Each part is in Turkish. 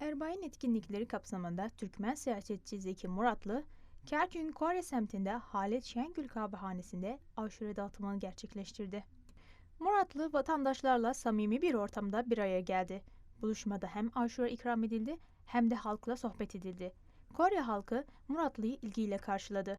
Erbayin etkinlikleri kapsamında Türkmen siyasetçi Zeki Muratlı, Kerkük'ün Kore semtinde Halit Şengül kahvehanesinde aşure dağıtımını gerçekleştirdi. Muratlı vatandaşlarla samimi bir ortamda bir araya geldi. Buluşmada hem aşure ikram edildi hem de halkla sohbet edildi. Kore halkı Muratlı'yı ilgiyle karşıladı.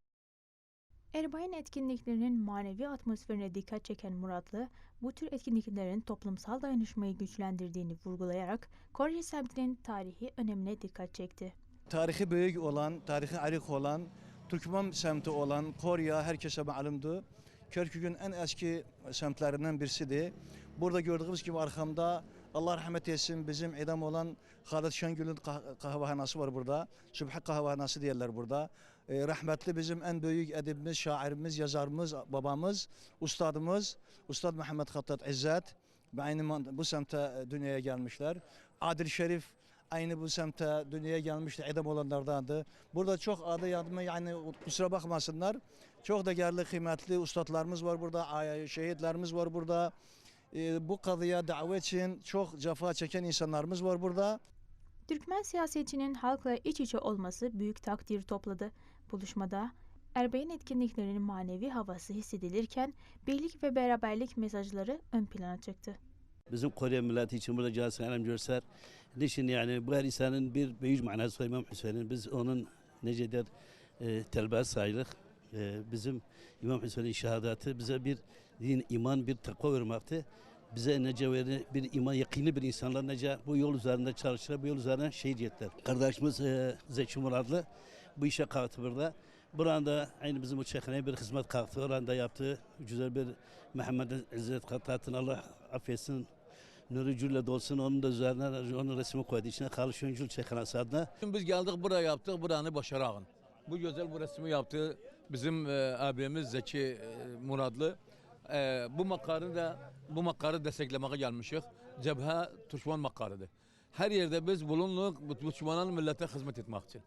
Erbayin etkinliklerinin manevi atmosferine dikkat çeken Muratlı, bu tür etkinliklerin toplumsal dayanışmayı güçlendirdiğini vurgulayarak Kore semtinin tarihi önemine dikkat çekti. Tarihi büyük olan, tarihi arik olan, Türkmen semti olan Korya herkese malumdu. Kerkük'ün en eski semtlerinden birisidir. Burada gördüğünüz gibi arkamda Allah rahmet etsin bizim idam olan Halit Şengül'ün kah- kahvehanası var burada. Sübhi kahvehanası diyorlar burada. Ee, rahmetli bizim en büyük edibimiz, şairimiz, yazarımız, babamız, ustadımız, Ustad Muhammed Hattat İzzet. Aynı bu semte e, dünyaya gelmişler. Adil Şerif aynı bu semte dünyaya gelmişti, idam olanlardandı. Burada çok adı yadıma yani kusura bakmasınlar. Çok değerli, kıymetli ustadlarımız var burada, şehitlerimiz var burada. Ee, bu kadıya davet için çok cefa çeken insanlarımız var burada. Türkmen siyasetçinin halkla iç içe olması büyük takdir topladı. Buluşmada Erbayin etkinliklerinin manevi havası hissedilirken birlik ve beraberlik mesajları ön plana çıktı. Bizim Kore milleti için burada gelsin elem göster. Niçin yani bu her insanın bir büyük manası var İmam Hüseyin'in. Biz onun necedir e, telbet sayılır. E, bizim İmam Hüseyin'in şehadatı bize bir din, iman, bir takva vermekti. Bize nece veri, bir iman, yakini bir insanlar nece bu yol üzerinde çalışır, bu yol üzerinde şehit ettiler. Kardeşimiz e, Zeki Muradlı bu işe kalktı burada. Burada aynı bizim uçakhaneye bir hizmet kalktı. Oranda yaptığı güzel bir Muhammed İzzet Kattat'ın Allah affetsin Nuri Cülle dolsun onun da üzerine onun resmi koydu. İçine Kalı Öncül Çekhanası adına. Şimdi Biz geldik buraya yaptık, buranı başarağın. Bu güzel bu resmi yaptı bizim e, abimiz Zeki e, Muradlı. E, bu makarı da bu makarı desteklemeye gelmişik. Cebhe Türkmen makarıdır. Her yerde biz bulunduk, bu Türkmen'in millete hizmet etmek için.